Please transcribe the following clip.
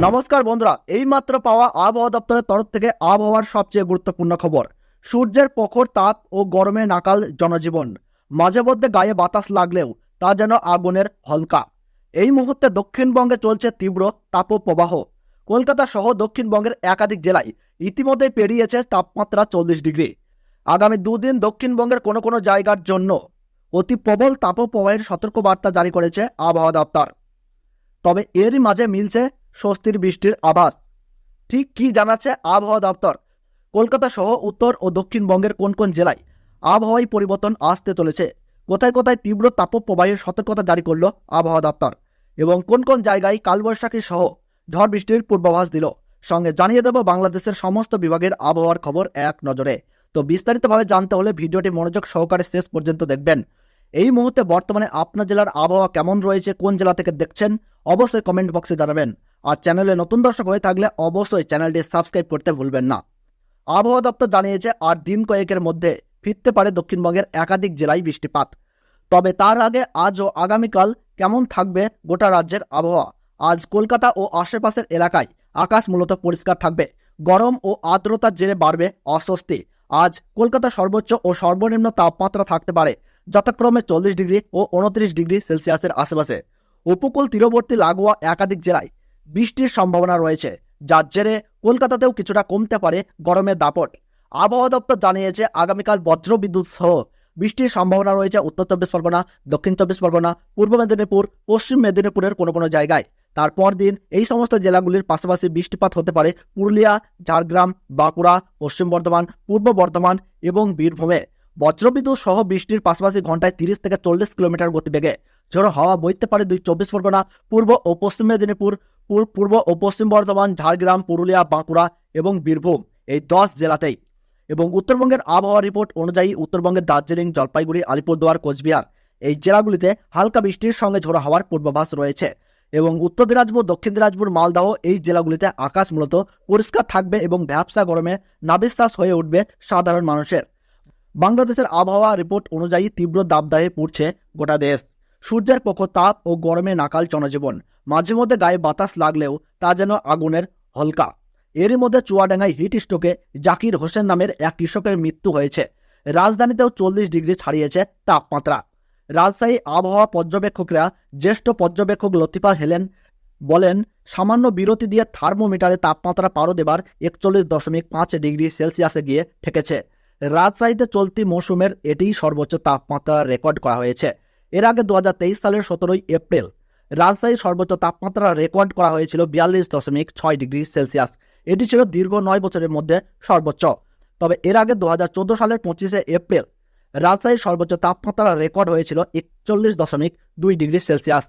নমস্কার বন্ধুরা, এইমাত্র পাওয়া আবহাওয়া দপ্তরের তরফ থেকে আবহাওয়ার সবচেয়ে গুরুত্বপূর্ণ খবর। সূর্যের প্রখর তাপ ও গরমে নাকাল জনজীবন। মাঝে মধ্যে গায়ে বাতাস লাগলেও তা যেন আগুনের হলকা। এই মুহূর্তে দক্ষিণবঙ্গে চলছে তীব্র তাপপ্রবাহ। কলকাতা সহ দক্ষিণবঙ্গের একাধিক জেলায় ইতিমধ্যে পেরিয়েছে তাপমাত্রা চল্লিশ ডিগ্রি। আগামী দুদিন দক্ষিণবঙ্গের কোনো কোনো জায়গার জন্য অতি প্রবল তাপপ্রবাহের সতর্কবার্তা জারি করেছে আবহাওয়া দপ্তর। তবে এরই মাঝে মিলছে স্বস্তির বৃষ্টির আভাস। ঠিক কি জানাচ্ছে আবহাওয়া দপ্তর? কলকাতা সহ উত্তর ও দক্ষিণবঙ্গের কোন কোন জেলায় আবহাওয়ায় পরিবর্তন আসতে চলেছে? কোথায় কোথায় তীব্র তাপপ্রবাহের সতর্কতা জারি করল আবহাওয়া দপ্তর? এবং কোন কোন জায়গায় কালবৈশাখী সহ ঝড় বৃষ্টির পূর্বাভাস দিল? সঙ্গে জানিয়ে দেব বাংলাদেশের সমস্ত বিভাগের আবহাওয়ার খবর এক নজরে। তো বিস্তারিতভাবে জানতে হলে ভিডিওটি মনোযোগ সহকারে শেষ পর্যন্ত দেখবেন। এই মুহূর্তে বর্তমানে আপনার জেলার আবহাওয়া কেমন রয়েছে, কোন জেলা থেকে দেখছেন, অবশ্যই কমেন্ট বক্সে জানাবেন। আর চ্যানেলে নতুন দর্শক হয়ে থাকলে অবশ্যই চ্যানেলটি সাবস্ক্রাইব করতে ভুলবেন না। আবহাওয়া দপ্তর জানিয়েছে, আর দিন কয়েকের মধ্যে ফিরতে পারে দক্ষিণবঙ্গের একাধিক জেলায় বৃষ্টিপাত। তবে তার আগে আজ ও আগামীকাল কেমন থাকবে গোটা রাজ্যের আবহাওয়া? আজ কলকাতা ও আশেপাশের এলাকায় আকাশ মূলত পরিষ্কার থাকবে। গরম ও আর্দ্রতার জেরে বাড়বে অস্বস্তি। আজ কলকাতা সর্বোচ্চ ও সর্বনিম্ন তাপমাত্রা থাকতে পারে যথাক্রমে চল্লিশ ডিগ্রি ও উনত্রিশ ডিগ্রি সেলসিয়াসের আশেপাশে। উপকূল তীরবর্তী লাগোয়া একাধিক জেলায় বৃষ্টির সম্ভাবনা রয়েছে। যার জেরে কলকাতাতেও কিছুটা কমতে পারে গরমের দাপট। আবহাওয়া দপ্তর জানিয়েছে, আগামীকাল বজ্রবিদ্যুৎ সহ বৃষ্টির সম্ভাবনা রয়েছে উত্তর চব্বিশ পরগনা, দক্ষিণ চব্বিশ পরগনা, পূর্ব মেদিনীপুর, পশ্চিম মেদিনীপুরের কোনো কোনো জায়গায়। তারপর দিন এই সমস্ত জেলাগুলির পাশাপাশি বৃষ্টিপাত হতে পারে পুরুলিয়া, ঝাড়গ্রাম, বাঁকুড়া, পশ্চিম বর্ধমান, পূর্ব বর্ধমান এবং বীরভূমে। বজ্রবিদ্যুৎ সহ বৃষ্টির পাশাপাশি ঘন্টায় তিরিশ থেকে চল্লিশ কিলোমিটার গতিবেগে। ঝোড়ো হাওয়া বইতে পারে দুই চব্বিশ পরগনা, পূর্ব ও পশ্চিম মেদিনীপুর পূর- পূর্ব ও পশ্চিম বর্ধমান, ঝাড়গ্রাম, পুরুলিয়া, বাঁকুড়া এবং বীরভূম এই দশ জেলাতেই। এবং উত্তরবঙ্গের আবহাওয়া রিপোর্ট অনুযায়ী উত্তরবঙ্গের দার্জিলিং, জলপাইগুড়ি, আলিপুরদুয়ার, কোচবিহার এই জেলাগুলিতে হালকা বৃষ্টির সঙ্গে ঝোড়ো হওয়ার পূর্বাভাস রয়েছে। এবং উত্তর দিনাজপুর, দক্ষিণ দিনাজপুর, মালদহ এই জেলাগুলিতে আকাশ মূলত পরিষ্কার থাকবে এবং ব্যবসা গরমে নাবিশ্বাস হয়ে উঠবে সাধারণ মানুষের। বাংলাদেশের আবহাওয়া রিপোর্ট অনুযায়ী তীব্র দাবদাহে পড়ছে গোটা দেশ। সূর্যের পক্ষ তাপ ও গরমে নাকাল জনজীবন। মাঝে মধ্যে গায়ে বাতাস লাগলেও তা যেন আগুনের হলকা। এরই মধ্যে চুয়াডাঙ্গায় হিট স্ট্রোকে জাকির হোসেন নামের এক কৃষকের মৃত্যু হয়েছে। রাজধানীতেও চল্লিশ ডিগ্রি ছাড়িয়েছে তাপমাত্রা। রাজশাহী আবহাওয়া পর্যবেক্ষকরা জ্যেষ্ঠ পর্যবেক্ষক লতিফা হেলেন বলেন, সামান্য বিরতি দিয়ে থার্মোমিটারে তাপমাত্রা পারো দেবার একচল্লিশ দশমিক পাঁচ ডিগ্রি সেলসিয়াসে গিয়ে ঠেকেছে। রাজশাহীতে চলতি মৌসুমের এটিই সর্বোচ্চ তাপমাত্রা রেকর্ড করা হয়েছে। এর আগে দু হাজার তেইশ সালের সতেরোই এপ্রিল রাজশাহীর সর্বোচ্চ তাপমাত্রা রেকর্ড করা হয়েছিল বিয়াল্লিশ দশমিক ছয় ডিগ্রি সেলসিয়াস। এটি ছিল দীর্ঘ নয় বছরের মধ্যে সর্বোচ্চ। তবে এর আগে দু হাজার চোদ্দ সালের পঁচিশে এপ্রিল রাজশাহীর সর্বোচ্চ তাপমাত্রা রেকর্ড হয়েছিল একচল্লিশ দশমিক দুই ডিগ্রি সেলসিয়াস।